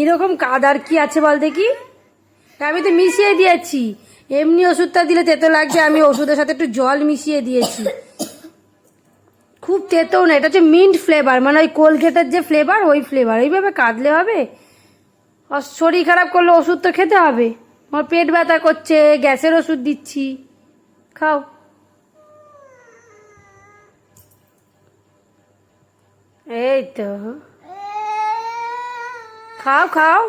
এরকম কাদার কি আছে বল দেখি? আমি তো মিশিয়ে দিয়েছি। এমনি ওষুধটা দিলে তেতো লাগছে আমি ওষুধের সাথে একটু জল মিশিয়ে দিয়েছি। খুব তেতো না, এটা হচ্ছে মিন্ট ফ্লেভার মানে ওই কোলগেটের যে ফ্লেভার ওই ফ্লেভার ওইভাবে কাঁদলে হবে? আর শরীর খারাপ করলে ওষুধ তো খেতে হবে। আমার পেট ব্যথা করছে, গ্যাসের ওষুধ দিচ্ছি। খাও। এই তো। খাও খাও।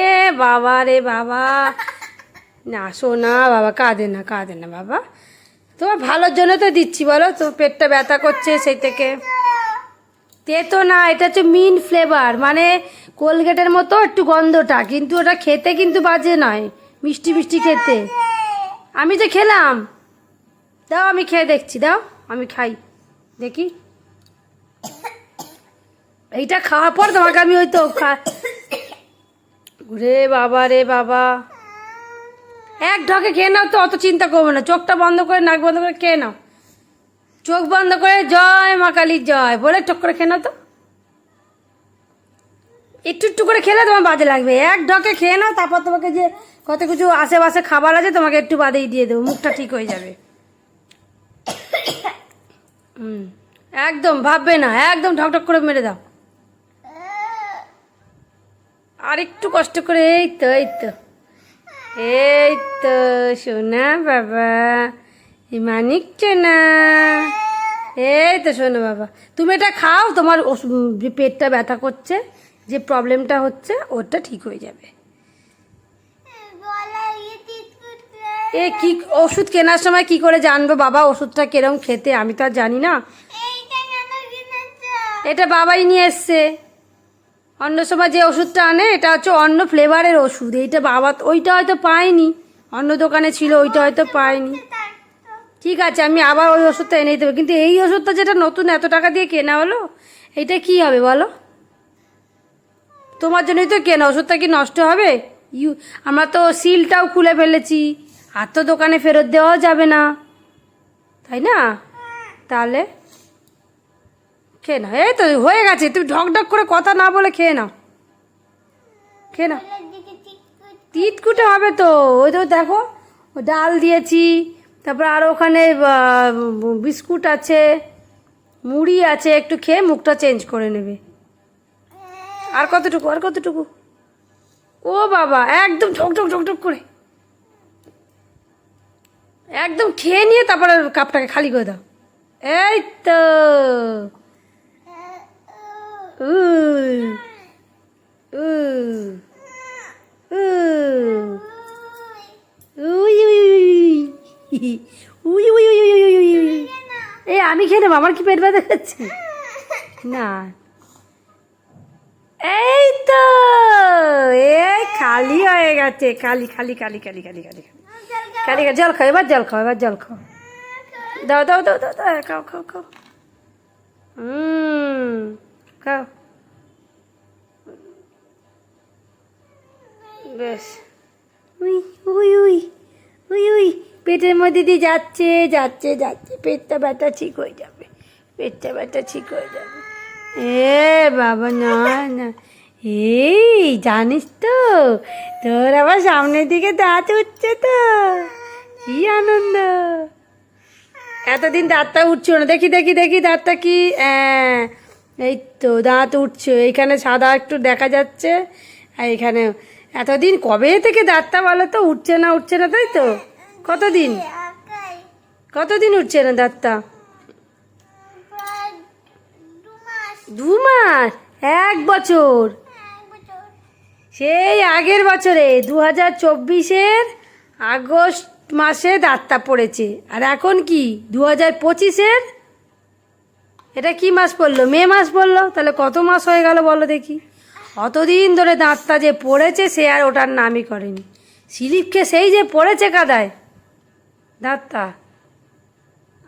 এ বাবা রে বাবা। না শোনা বাবা, কাঁদে না কাঁদে না বাবা। তোমার ভালোর জন্য তো দিচ্ছি, বলো তো, পেটটা ব্যথা করছে সেই থেকে। তেতো না, এটা হচ্ছে মিন ফ্লেভার মানে কোলগেটের মতো একটু গন্ধটা, কিন্তু ওটা খেতে কিন্তু বাজে নয়, মিষ্টি মিষ্টি খেতে। আমি তো খেলাম, দাও, আমি খেয়ে দেখছি, দাও, আমি খাই। দেখি। এইটা খাওয়ার পর তোমাকে আমি ওই তো রে বাবা রে বাবা। এক ঢকে খেয়ে নাও তো, অত চিন্তা করব না। চোখটা বন্ধ করে, নাক বন্ধ করে খেয়ে নাও। চোখ বন্ধ করে, জয় মা কালীর জয়। বলে টক করে খেয়ে নাও তো। একটু একটু করে খেলে তোমার বাজে লাগবে। এক ঢকে খেয়ে নাও, তারপর তোমাকে যে কত কিছু আশেপাশে খাবার আছে, তোমাকে একটু বাদেই দিয়ে দেবো। মুখটা ঠিক হয়ে যাবে। হুম একদম ভাববে না। একদম ঢকঢক করে মেরে দাও। আর একটু কষ্ট করে এই তো এই তো। এই তো সোনা বাবা মানিক না এই তো শোনো বাবা। তুমি এটা খাও তোমার পেটটা ব্যথা করছে যে প্রবলেমটা হচ্ছে ওটা ঠিক হয়ে যাবে। এ কি ওষুধ কেনার সময় কি করে জানব? বাবা ওষুধটা কিরম খেতে? আমি তো আর জানি না। এটা বাবাই নিয়ে এসছে। অন্য সময় যে ওষুধটা আনে, এটা হচ্ছে অন্য ফ্লেভারের ওষুধ। এইটা বাবা, ওইটা হয়তো পায়নি। অন্য দোকানে ছিল, ওইটা হয়তো পায়নি। ঠিক আছে, আমি আবার ওই ওষুধটা এনে দেবো। কিন্তু এই ওষুধটা যেটা নতুন, এত টাকা দিয়ে কেনা হলো এইটা কি হবে বলো? তোমার জন্যই তো কেনা, ওষুধটা কি নষ্ট হবে? ইউ, আমরা তো সিলটাও খুলে ফেলেছি, আর তো দোকানে ফেরত দেওয়াও যাবে না। তাই না? তাহলে? খেয়ে নাও। এই তো হয়ে গেছে, তুমি ঢক করে কথা না বলে খেয়ে নাও। খেয়ে নাও। তিতকুটে হবে তো, ওই তো দেখো, ডাল দিয়েছি, তারপর আর ওখানে বিস্কুট আছে, মুড়ি আছে, একটু খেয়ে মুখটা চেঞ্জ করে নেবে। আর কতটুকু আর কতটুকু? ও বাবা, একদম ঢক ঢক ঢক ঢক করে। একদম খেয়ে নিয়ে তারপরে কাপটাকে খালি করে দাও। এই তো। উই, উই, উই, উই, উই, উই, উই, উই, উই, উই, উই। এ আমি খেয়ে নেব আমার কি পেট ব্যথা করছে? না। এই তো এই খালি হয়ে গেছে খালি খালি খালি খালি খালি খালি খালি। খালি জল খাও এবার জল খাও এবার জল খাও। দাও দাও দাও দাও দাও খাও খাও খাও। হুম খাও বেশ উই উই উই উই উই। পেটের মধ্যে দিয়ে যাচ্ছে যাচ্ছে যাচ্ছে। পেটটা ব্যথা ঠিক হয়ে যাবে। পেটটা ব্যথা ঠিক হয়ে যাবে। এ বাবা না না। এই জানিস তো তোর আবার সামনের দিকে দাঁত উঠছে তো। কি আনন্দ। এতদিন দাঁতটা উঠছিল না। দেখি দেখি দেখি দাঁতটা কি? হ্যাঁ, এই তো দাঁত উঠছে এইখানে সাদা একটু দেখা যাচ্ছে, আর এখানে, এতদিন কবে থেকে দাঁতটা বলো তো, উঠছে না উঠছে না, তাই তো? কতদিন? কতদিন উঠছে না দাঁতটা? দু মাস, এক বছর। সেই আগের বছরে, দু হাজার চব্বিশের আগস্ট মাসে দাঁতটা পড়েছে, আর এখন কি, দু হাজার পঁচিশের এটা কি মাস পড়ল? মে মাস পড়ল? তাহলে কত মাস হয়ে গেল বলো দেখি। অতদিন ধরে দাঁতটা যে পড়েছে সে আর ওটার নামই করেনি। স্লিপকে সেই যে পড়েছে কাদায়, দাঁতটা।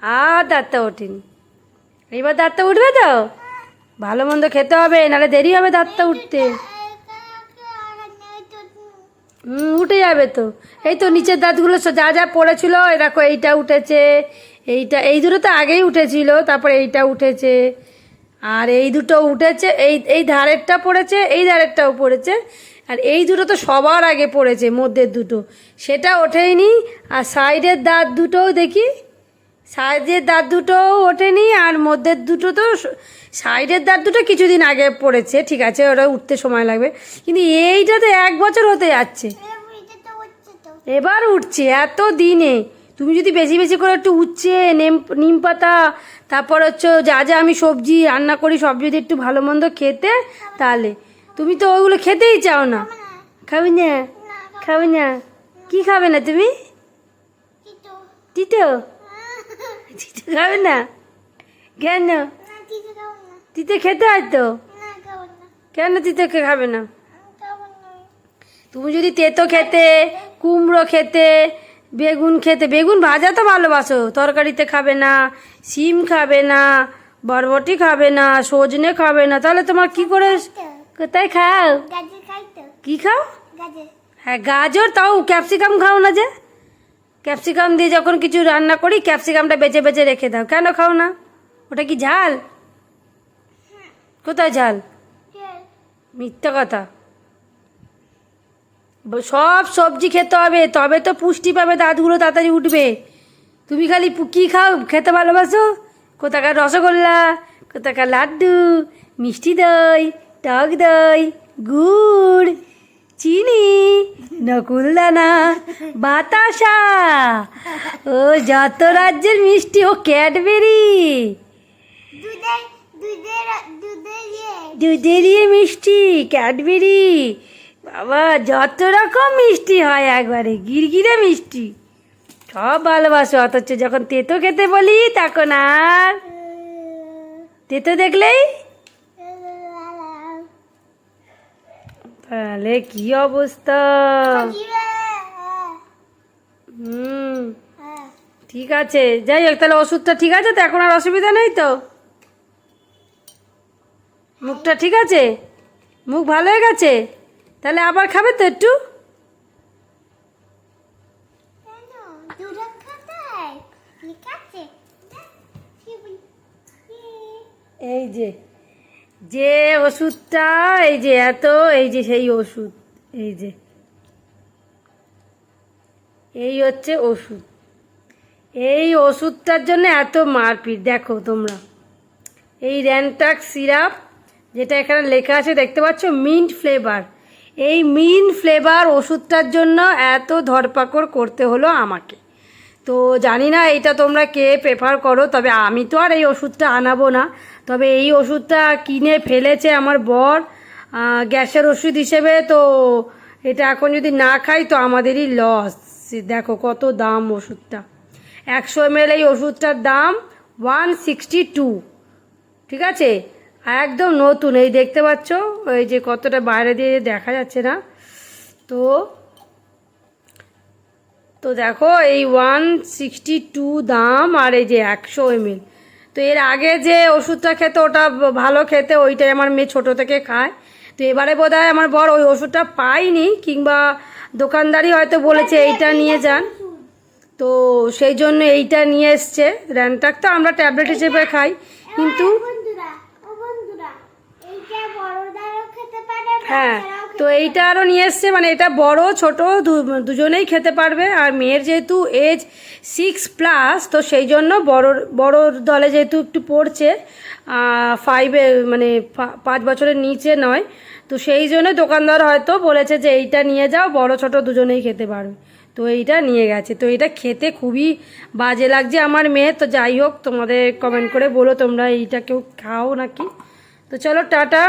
আর দাঁতটা ওঠেনি। এইবার দাঁতটা উঠবে তো? ভালো মন্দ খেতে হবে, নাহলে দেরি হবে দাঁতটা উঠতে। হুম উঠে যাবে তো। এই তো নিচের দাঁতগুলো যা যা পড়েছিল দেখো এইটা উঠেছে। এইটা এই দুটো তো আগেই উঠেছিল তারপরে এইটা উঠেছে আর এই দুটো উঠেছে এই এই ধারেরটা পড়েছে এই ধারেরটাও পড়েছে আর এই দুটো তো সবার আগে পড়েছে মধ্যের দুটো। সেটা ওঠেইনি আর সাইডের দাঁত দুটোও দেখি সাইডের দাঁত দুটোও ওঠেনি আর মধ্যের দুটো তো সাইডের দাঁত দুটো কিছুদিন আগে পড়েছে ঠিক আছে ওরা উঠতে সময় লাগবে কিন্তু এইটা তো এক বছর হতে যাচ্ছে। এবার উঠছে এত দিনে। তুমি যদি বেশি বেশি করে একটু উচ্ছে, নেম, নিম পাতা, তারপর হচ্ছে যা যা আমি সবজি রান্না করি, সব যদি একটু ভালো মন্দ খেতে, তাহলে। তুমি তো ওইগুলো খেতেই চাও না। খাবে না? খাবে না? কি খাবে না তুমি? তিতো। তিতো খাবে না? কেন? তিতো খেতে হয় তো? কেন তিতো খাবে না? তুমি যদি তেতো খেতে, কুমড়ো খেতে বেগুন খেতে বেগুন ভাজা তো ভালোবাসো। তরকারিতে খাবে না সিম খাবে না বরবটি খাবে না সজনে খাবে না। তাহলে তোমার কি করে কোথায় খাও? কি খাও? হ্যাঁ গাজর তাও ক্যাপসিকাম খাও না যে? ক্যাপসিকাম দিয়ে যখন কিছু রান্না করি ক্যাপসিকামটা বেছে বেছে রেখে দাও। কেন খাও না? ওটা কি ঝাল? কোথায় ঝাল। মিথ্যা কথা। সব সবজি খেতে হবে তবে তো পুষ্টি পাবে দাঁতগুলো তাড়াতাড়ি উঠবে। তুমি খালি কি খাও খেতে ভালোবাসো? কোথাকার রসগোল্লা কোথাকার লাড্ডু মিষ্টি দই টক দই গুড় চিনি নকুলদানা বাতাসা। ও যত রাজ্যের মিষ্টি ও ক্যাডবেরি। দুধের দুধের দুধের ইয়ে। ইয়ে মিষ্টি ক্যাডবেরি। বাবা, যত রকম মিষ্টি হয় একবারে, গিরগিরে মিষ্টি। সব ভালোবাসো, অথচ যখন তেতো খেতে বলি, তখন আর তেতো দেখলেই? তাহলে কি অবস্থা? হুম, ঠিক আছে। যাই হোক, তাহলে ওষুধটা ঠিক আছে তো? এখন আর অসুবিধা নেই তো? মুখটা ঠিক আছে? মুখ ভালো হয়ে গেছে? তাহলে আবার খাবে তো একটু? এই যে যে ওষুধটা, এই যে এত, এই যে সেই ওষুধ, এই যে। এই হচ্ছে ওষুধ। এই ওষুধটার জন্য এত মারপিট, দেখো তোমরা। এই র্যানটাক সিরাপ, যেটা এখানে লেখা আছে, দেখতে পাচ্ছ? Mint flavour. এই মিন্ট ফ্লেভার ওষুধটার জন্য এত ধরপাকড় করতে হলো আমাকে। তো জানি না এটা তোমরা কে প্রেফার করো, তবে আমি তো আর এই ওষুধটা আনাবো না। তবে এই ওষুধটা কিনে ফেলেছে আমার বর। গ্যাসের ওষুধ হিসেবে তো এটা এখন যদি না খাই তো আমাদেরই লস দেখো কত দাম ওষুধটা। একশো এমএল এই ওষুধটার দাম ওয়ান সিক্সটি টু ঠিক আছে? একদম নতুন, এই দেখতে পাচ্ছ? এই যে কতটা বাইরে দিয়ে দেখা যাচ্ছে না। তো তো দেখো, এই ওয়ান সিক্সটি টু দাম আর এই যে একশো এমএল তো এর আগে যে ওষুধটা খেতে, ওটা ভালো খেতে, ওইটাই আমার মেয়ে ছোটো থেকে খায়। তো এবারে বোধ আমার বর ওই ওষুধটা পাইনি কিংবা দোকানদারই হয়তো বলেছে এইটা নিয়ে যান। তো সেই জন্য এইটা নিয়ে এসছে। র্যানটাক তো আমরা ট্যাবলেট হিসেবে খাই, কিন্তু বন্ধুরা ও বন্ধুরা এইটা বড়দারও খেতে পারে হ্যাঁ তো এইটা আরও নিয়ে এসছে মানে এটা বড়, ছোট দুজনেই খেতে পারবে। আর মেয়ের যেহেতু এজ সিক্স প্লাস তো সেই জন্য বড় বড় দলে যেহেতু একটু পড়ছে ফাইভে মানে পাঁচ বছরের নিচে নয়, তো সেই জন্য দোকানদার হয়তো বলেছে যে এইটা নিয়ে যাও, বড়, ছোট দুজনেই খেতে পারবে তো এইটা নিয়ে গেছে। তো এটা খেতে খুবই বাজে লাগছে আমার মেয়ে, তো যাই হোক, তোমাদের কমেন্ট করে বলো তোমরা এইটা কেউ খাও নাকি। তো চলো, টাটা।